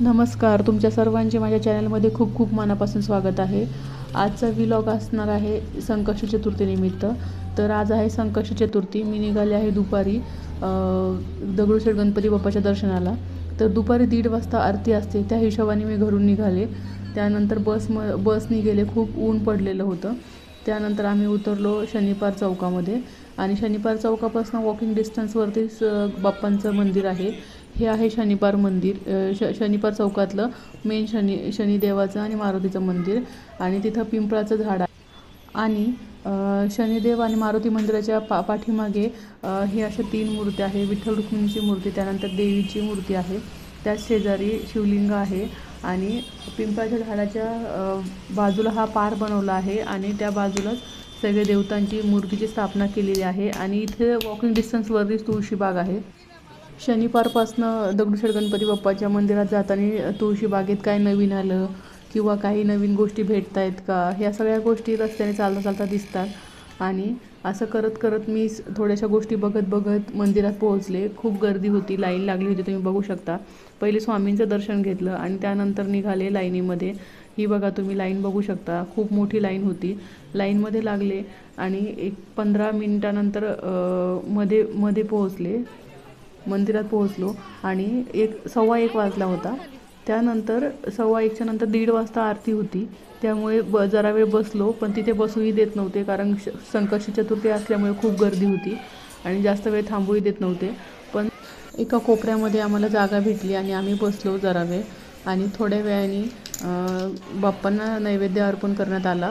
नमस्कार. तुमच्या सर्वांचे माझ्या चॅनलमध्ये खूप खूप मनापासून स्वागत आहे. आजचा व्लॉग असणार आहे संकष्ट चतुर्थीनिमित्त तर आज आहे संकष्ट चतुर्थी. मी निघाले आहे दुपारी दगडूशेठ गणपती बाप्पाच्या दर्शनाला. तर दुपारी दीड वाजता आरती असते. त्या हिशोबाने मी घरून निघाले. त्यानंतर बस म बसनी गेले. खूप ऊन पडलेलं होतं. त्यानंतर आम्ही उतरलो शनिपार चौकामध्ये. आणि शनिपार चौकापासून वॉकिंग डिस्टन्सवरतीच बाप्पांचं मंदिर आहे. हे आहे शनिपार मंदिर श शनिपार चौकातलं मेन शनी शनिदेवाचं आणि मारुतीचं मंदिर आणि तिथं पिंपळाचं झाड आहे. आणि शनिदेव आणि मारुती मंदिराच्या पा पाठीमागे हे अशा तीन मूर्ती आहे. विठ्ठल रुक्मिणीची मूर्ती त्यानंतर देवीची मूर्ती आहे. त्याच शेजारी शिवलिंग आहे आणि पिंपळाच्या झाडाच्या बाजूला हा पार बनवला आहे आणि त्या बाजूलाच सगळे देवतांची मूर्तीची स्थापना केलेली आहे आणि इथे वॉकिंग डिस्टन्सवरतीच तुळशीबाग आहे. शनिवारपासनं दगडूशेठ गणपती बाप्पाच्या मंदिरात जाताना तुळशीबागेत काय नवीन आलं किंवा काही नवीन गोष्टी भेटत आहेत का? ह्या सगळ्या गोष्टी रस्त्याने चालता चालता दिसतात. आणि असं करत करत मी थोड्याशा गोष्टी बघत बघत मंदिरात पोहोचले. खूप गर्दी होती लाईन लागली होती तुम्ही बघू शकता. पहिले स्वामींचं दर्शन घेतलं आणि त्यानंतर निघाले लाईनीमध्ये. ही बघा तुम्ही लाईन बघू शकता. खूप मोठी लाईन होती. लाईनमध्ये लागले आणि एक पंधरा मिनिटानंतरमध्ये मध्ये पोहोचले. मंदिरात पोहोचलो आणि एक सव्वा एक वाजला होता. त्यानंतर सव्वा एकच्या नंतर दीड वाजता आरती होती. त्यामुळे ब जरा वेळ बसलो पण तिथे बसूही देत नव्हते कारण श संकष्टी चतुर्थी असल्यामुळे खूप गर्दी होती आणि जास्त वेळ थांबूही देत नव्हते. पण एका कोपऱ्यामध्ये आम्हाला जागा भेटली आणि आम्ही बसलो जरा वेळ आणि थोड्या वेळाने बाप्पांना नैवेद्य अर्पण करण्यात आला.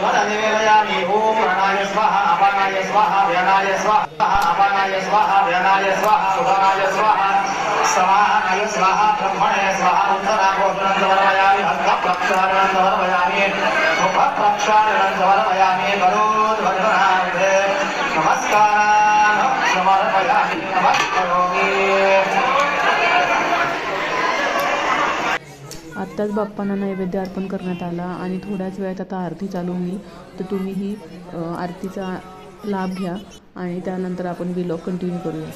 पुनरनिवेदयामि ॐ प्राणाय स्वाहा अपानाय स्वाहा व्यानाय स्वाहा अपानाय स्वाहा व्यानाय स्वाहा उदानाय स्वाहा समानाय स्वाहा ब्रह्मणे स्वाहा उत्तराभोजनन्दवर्मयामि हस्तप्रक्षालनन्दवर्मयामि मुखप्रक्षालनन्दवर्मयामि करोद्भजनार्थे नमस्कारान् आत्ताच बाप्पांना नैवेद्य अर्पण करण्यात आला आणि थोड्याच वेळात आता आरती चालू होईल. तर तुम्ही ही आरतीचा लाभ घ्या आणि त्यानंतर आपण विलॉग कंटिन्यू करूया.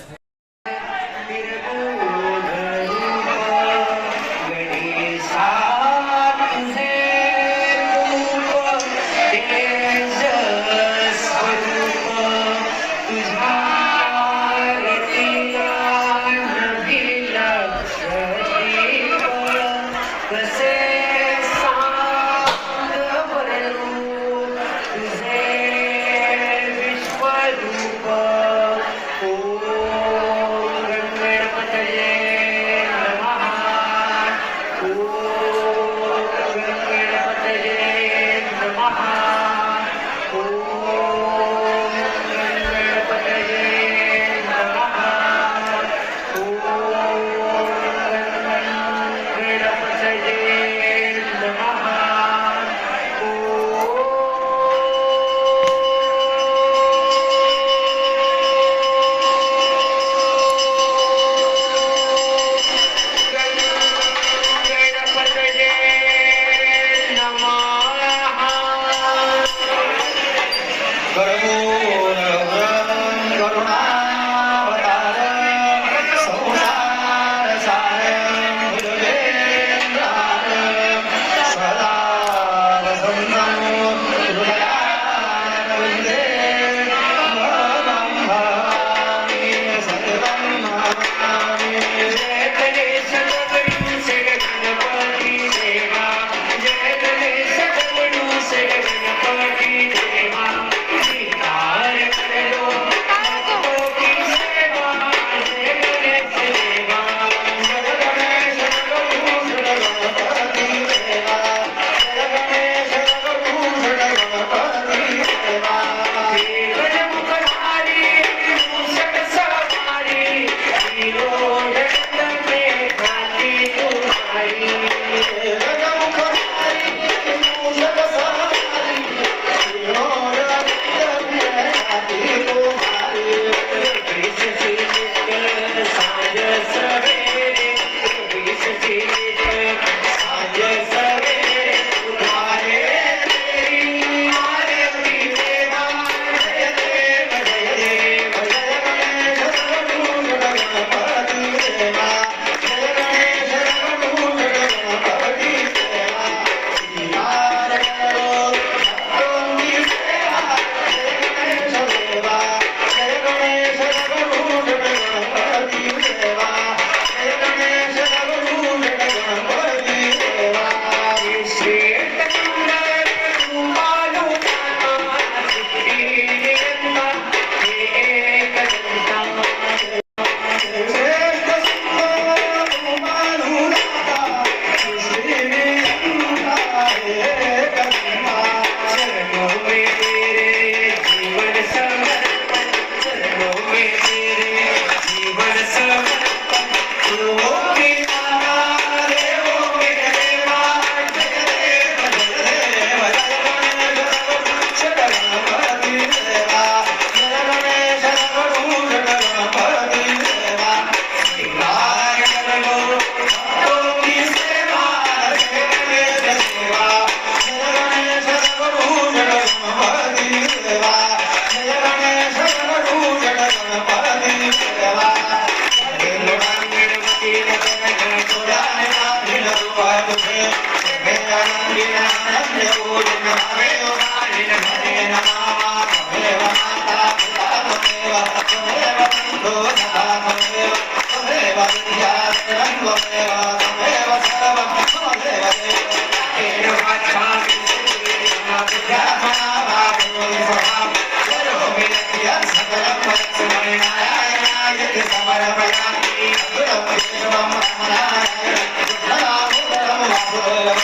من أمرنا نبلغ بالمعروف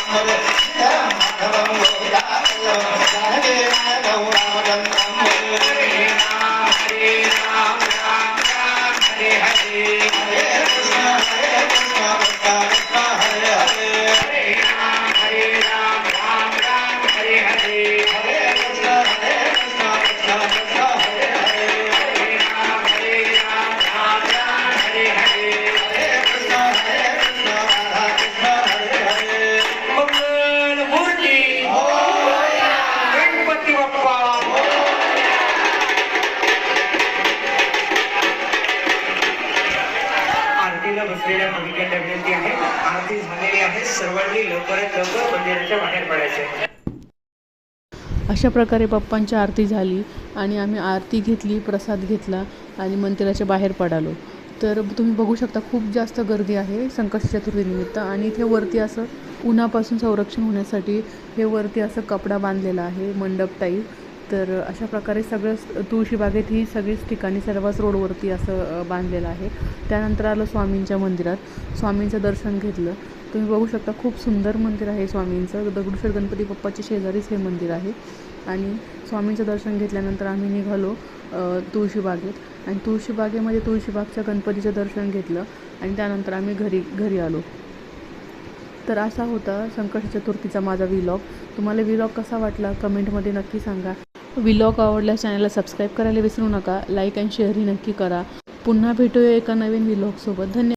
Thank you. सर्वांनी लवकरात लवकर मंदिराच्या बाहेर पडायचे. अशा प्रकारे बाप्पांची आरती झाली आणि आम्ही आरती घेतली प्रसाद घेतला आणि मंदिराच्या बाहेर पडालो. तर तुम्ही बघू शकता खूप जास्त गर्दी आहे संकष्टी चतुर्थीनिमित्त आणि इथे वरती असं उन्हापासून संरक्षण होण्यासाठी हे वरती असं कपडा बांधलेला आहे मंडप टाईप. तर अशा प्रकारे सगळं तुळशीबागेत ही सगळीच ठिकाणी सर्वच रोडवरती असं बांधलेलं आहे. त्यानंतर आलो स्वामींच्या मंदिरात. स्वामींचं दर्शन घेतलं. तुम्ही बघू शकता खूप सुंदर मंदिर आहे स्वामींचं. दगडूशेठ गणपती बाप्पाच्या शेजारीच हे मंदिर आहे. आणि स्वामींचं दर्शन घेतल्यानंतर आम्ही निघालो तुळशीबागेत. आणि तुळशीबागेमध्ये तुळशीबागच्या गणपतीचं दर्शन घेतलं आणि त्यानंतर आम्ही घरी घरी आलो. तर असा होता संकट चतुर्थीचा माझा विलॉग तुम्हाला विलॉग कसा वाटला कमेंटमध्ये नक्की सांगा. विलॉग आवडल्यास चॅनलला सबस्क्राईब करायला विसरू नका. लाईक अँड शेअरही नक्की करा. पुन्हा भेटूया एका नवीन विलॉगसोबत धन्यवाद.